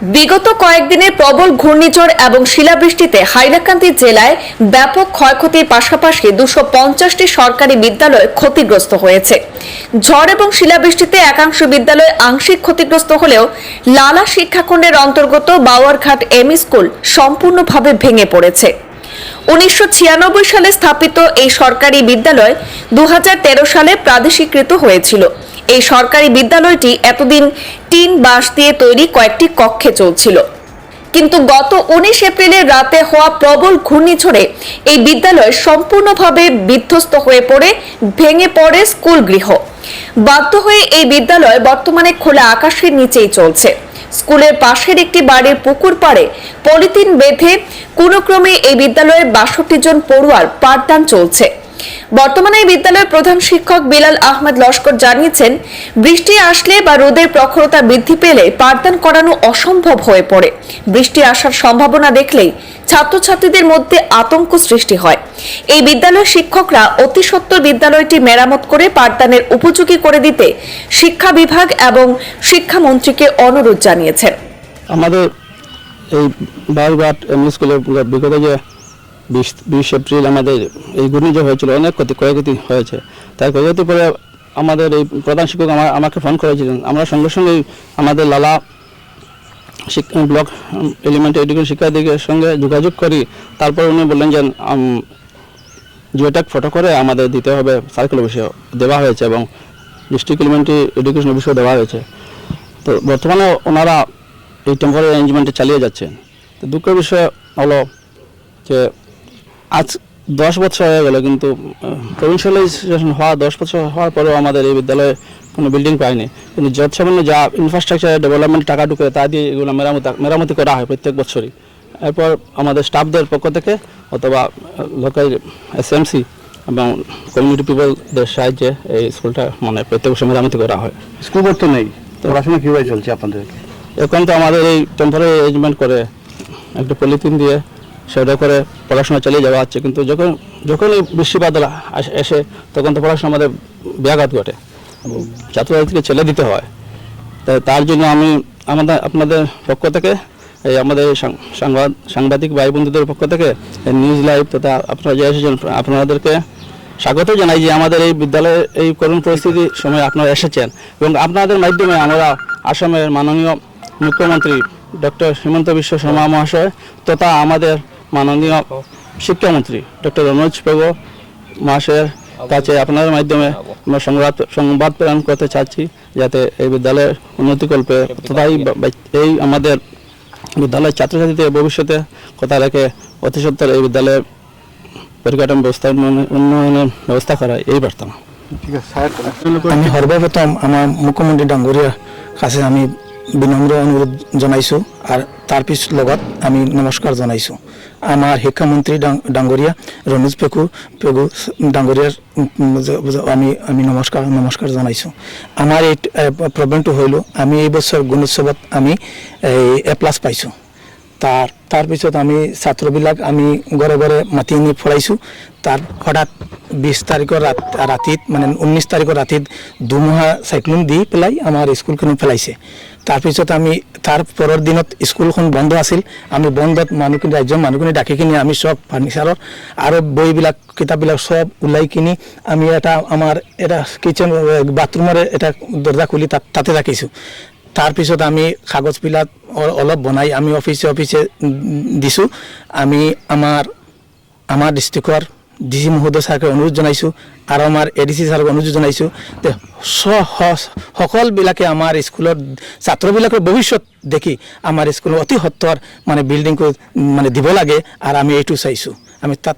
বিগত কয়েকদিনের প্রবল ঘূর্ণিঝড় এবং শিলাবৃষ্টিতে হাইলাকান্দি জেলায় ব্যাপক ক্ষয়ক্ষতির পাশাপাশি দুশো পঞ্চাশটি সরকারি বিদ্যালয় ক্ষতিগ্রস্ত হয়েছে। ঝড় এবং শিলাবৃষ্টিতে একাংশ বিদ্যালয় আংশিক ক্ষতিগ্রস্ত হলেও লালা শিক্ষাখণ্ডের অন্তর্গত বাওয়ারঘাট এম স্কুল সম্পূর্ণভাবে ভেঙে পড়েছে। উনিশশো ছিয়ানব্বই সালে স্থাপিত এই সরকারি বিদ্যালয় দু হাজার তেরো সালে প্রাদেশিকৃত হয়েছিল। এই সরকারি বিদ্যালয়টি এতদিন টিন বাঁশ দিয়ে তৈরি কয়েকটি কক্ষে চলছিল। কিন্তু গত উনিশ এপ্রিলের রাতে হওয়া প্রবল ঘূর্ণিঝড়ে এই বিদ্যালয় সম্পূর্ণভাবে বিধ্বস্ত হয়ে পড়ে, ভেঙে পড়ে স্কুল গৃহ। বাধ্য হয়ে এই বিদ্যালয় বর্তমানে খোলা আকাশের নিচেই চলছে। স্কুলের পাশের একটি বাড়ির পুকুর পাড়ে পলিথিন বেঁধে কোনো ক্রমে এই বিদ্যালয়ের বাষট্টি জন পড়ুয়ার পাঠদান চলছে। বর্তমানে এই বিদ্যালয়ের প্রধান শিক্ষক বিলাল আহমেদ লস্কর জানিয়েছেন, বৃষ্টি আসলে বা রোদের প্রখরতা বৃদ্ধি পেলে পাঠদান করানো অসম্ভব হয়ে পড়ে। বৃষ্টি আসার সম্ভাবনা দেখলেই ছাত্রছাত্রীদের মধ্যে আতঙ্ক সৃষ্টি হয়। এই বিদ্যালয়ের শিক্ষকরা অতি সত্বর বিদ্যালয়টি মেরামত করে পাঠদানের উপযোগী করে দিতে শিক্ষা বিভাগ এবং শিক্ষামন্ত্রীকে অনুরোধ জানিয়েছেন। আমাদের এই বারঘাট এমনি স্কুলে বিগত যে বিশ বিশ এপ্রিল আমাদের এই ঘূর্ণিঝড় হয়েছিল, অনেক ক্ষতি, ক্ষয়ক্ষতি হয়েছে। তাই ক্ষয়ক্ষতি পরে আমাদের এই প্রধান শিক্ষক আমার আমাকে ফোন করেছিলেন। আমরা সঙ্গে সঙ্গেই আমাদের লালা ব্লক এলিমেন্টারি এডুকেশন শিক্ষার্থীদের সঙ্গে যোগাযোগ করি। তারপর উনি বললেন যে জিওটেক ফটো করে আমাদের দিতে হবে সার্কেল অফিসে দেওয়া হয়েছে এবং ডিস্ট্রিক্ট এলিমেন্টারি এডুকেশন অফিসেও দেওয়া হয়েছে। তো বর্তমানে ওনারা এই টেম্পোরারি অ্যারেঞ্জমেন্টে চালিয়ে যাচ্ছেন। তো দুঃখের বিষয় হলো যে আজ দশ বছর হয়ে গেল কিন্তু প্রভিন্সিয়ালাইজেশন হওয়া দশ বছর হওয়ার পরেও আমাদের এই বিদ্যালয়ে কোনো বিল্ডিং পায়নি কিন্তু যত সামান্য যা ইনফ্রাস্ট্রাকচার ডেভেলপমেন্ট টাকা ঢুকে তা দিয়ে এগুলো মেরামতি মেরামতি করা হয় প্রত্যেক বছরই। এরপর আমাদের স্টাফদের পক্ষ থেকে অথবা লোকাল এসএমসি এবং কমিউনিটি পিপলদের সাহায্যে এই স্কুলটা মানে প্রত্যেক বছর মেরামতি করা হয়। স্কুল তো নেই? পড়াশোনা কীভাবে চলছে আপনাদের? এখন তো আমাদের এই টেম্পোরারি অ্যারেঞ্জমেন্ট করে একটা পলিথিন দিয়ে সেটা করে পড়াশোনা চালিয়ে যাওয়া হচ্ছে। কিন্তু যখন, যখনই বৃষ্টিপাত এসে, তখন তো পড়াশোনা আমাদের ব্যাঘাত ঘটে। ছাত্রছাত্রীকে ছেলে দিতে হয়। তাই তার জন্য আমি আমাদের, আপনাদের পক্ষ থেকে এই আমাদের সংবাদ, সাংবাদিক ভাই বন্ধুদের পক্ষ থেকে নিউজ লাইভ তথা আপনারা যে এসেছেন, আপনাদেরকে স্বাগত জানাই যে আমাদের এই বিদ্যালয়ের এই করুণ পরিস্থিতির সময় আপনারা এসেছেন। এবং আপনাদের মাধ্যমে আমরা আসামের মাননীয় মুখ্যমন্ত্রী ডক্টর হিমন্ত বিশ্ব শর্মা মহাশয় তথা আমাদের মাননীয় শিক্ষামন্ত্রী ডক্টর রনোজ পেগো মহাশয়ের কাছে আপনার মাধ্যমে আমরা সংবাদ সংবাদ প্রেরণ করতে চাচ্ছি যাতে এই বিদ্যালয়ের উন্নতিকল্পে তথা এই আমাদের বিদ্যালয়ের ছাত্রছাত্রীদের ভবিষ্যতে কথা রেখে অতি সত্তর এই বিদ্যালয়ের পরিকাঠামো ব্যবস্থা উন্নয়নের- ব্যবস্থা করা এই প্রার্থনা। ঠিক আছে স্যার। আমি সর্বপ্রথম আমার মুখ্যমন্ত্রী ডাঙৰীয়াৰ কাছে আমি বিনম্ৰ অনুৰোধ জনাইছোঁ আৰু তাৰ পিছ লগত আমি নমস্কাৰ জনাইছোঁ। আমাৰ শিক্ষামন্ত্ৰী ডাঙৰীয়া ৰনোজ পেকু পেগু ডাঙৰীয়াৰ আমি আমি নমস্কাৰ নমস্কাৰ জনাইছোঁ। আমাৰ এই প্ৰব্লেমটো হ'লেও আমি এই বছৰ গুণোৎসৱত আমি এ প্লাছ পাইছোঁ। তাৰ তাৰপিছত আমি ছাত্ৰবিলাক আমি ঘৰে ঘৰে মাতি আনি ফুৰাইছোঁ। তাৰ হঠাৎ বিছ তাৰিখৰ ৰাত, ৰাতিত মানে ঊনৈছ তাৰিখৰ ৰাতিত ধুমুহা চাইক্লুন দি পেলাই আমাৰ স্কুলখন পেলাইছে। তাৰপিছত আমি, তাৰ পৰৰ দিনত স্কুলখন বন্ধ আছিল। আমি বন্ধত মানুহখিনি, ৰাজ্যৰ মানুহখিনি ডাকি কিনি আমি চব ফাৰ্নিচাৰৰ আৰু বইবিলাক, কিতাপবিলাক চব ওলাই কিনি আমি এটা, আমাৰ এটা কিটচেন বাথৰুমৰ এটা দৰ্জা খুলি তাত, তাতে ৰাখিছোঁ। তাৰপিছত আমি কাগজবিলাক অলপ বনাই আমি অফিচে অফিচে দিছোঁ। আমি আমাৰ আমাৰ ডিষ্ট্ৰিক্টৰ ডি চি মহোদয় ছাৰকে অনুৰোধ জনাইছোঁ আৰু আমাৰ এ ডি চি ছাৰক অনুৰোধ জনাইছোঁ যে সকলবিলাকে আমাৰ স্কুলৰ ছাত্ৰবিলাকৰ ভৱিষ্যত দেখি আমাৰ স্কুলৰ অতি সত্তৰ মানে বিল্ডিংটো মানে দিব লাগে আৰু আমি এইটো চাইছোঁ। আমি তাত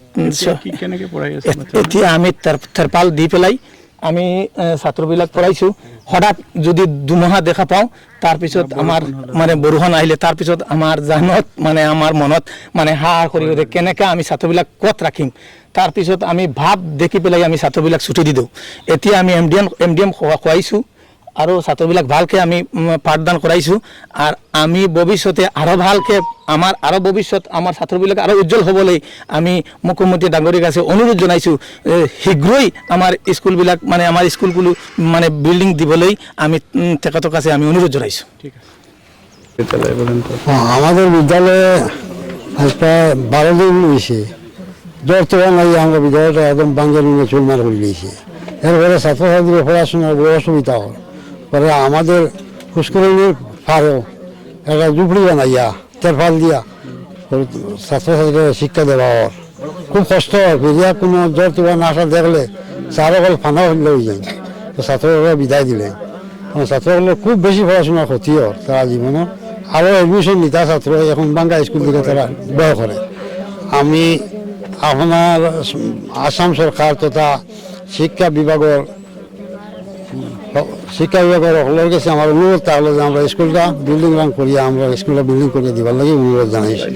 এতিয়া আমি তাৰ- তাৰপাল দি পেলাই আমি ছাত্রবিলাক পঢ়াইছোঁ। হঠাৎ যদি দুমাহা দেখা পাওঁ তাৰপিছত আমাৰ মানে বৰষুণ আহিলে তাৰপিছত আমাৰ জানত মানে আমাৰ মনত মানে হা কৰি উঠে কেনেকৈ আমি ছাত্ৰবিলাক ক'ত ৰাখিম? তাৰপিছত আমি ভাৱ দেখি পেলাই আমি ছাত্ৰবিলাক ছুটি দি দিওঁ। এতিয়া আমি M D M M D M খুৱাইছোঁ আৰু ছাত্ৰবিলাক ভালকৈ আমি পাঠদান কৰাইছোঁ। আৰু আমি ভৱিষ্যতে আৰু ভালকৈ আমাৰ আৰু ভৱিষ্যত আমাৰ ছাত্ৰবিলাক আৰু উজ্জ্বল হ'বলৈ আমি মুখ্যমন্ত্ৰী ডাঙৰীৰ কাছে অনুৰোধ জনাইছোঁ এ, শীঘ্ৰেই আমাৰ স্কুলবিলাক মানে আমাৰ স্কুলগুলো মানে বিল্ডিং দিবলৈ আমি তেখেতৰ কাছে আমি অনুৰোধ জনাইছোঁ। ঠিক আছে। হ্যাঁ, আমাদের বিদ্যালয়ে আজ প্রায় বারো দিন হয়েছে। জ্বর তো নাই আমরা বিদ্যালয়টা একদম নিয়ে চুলমার করে দিয়েছে। এরপরে ছাত্রছাত্রীদের পড়াশোনার বড় অসুবিধা হয়। পরে আমাদের পুষ্করিণীর পারেও একটা ঝুপড়ি বানাইয়া তেরফাল দিয়া পরে ছাত্রছাত্রীদের শিক্ষা দেওয়া হওয়ার খুব কষ্ট হয় কোনো জ্বর না আসা দেখলে চার অকল ফানা হয়ে যায়। তো ছাত্ররা বিদায় দিলে। আমার ছাত্রগুলো খুব বেশি পড়াশোনা ক্ষতি হয় তারা জীবনে আরও এডমিশন নিতা ছাত্র, এখন বাঙ্গা স্কুল থেকে তারা ব্যয় করে। আমি আপনার আসাম সরকার তথা শিক্ষা বিভাগের শিক্ষা বিভাগের সকলের কাছে আমার অনুরোধ তাহলে আমরা স্কুলটা বিল্ডিং রান করিয়া আমরা স্কুলটা বিল্ডিং করিয়া দিবার লাগে, অনুরোধ জানাইছি।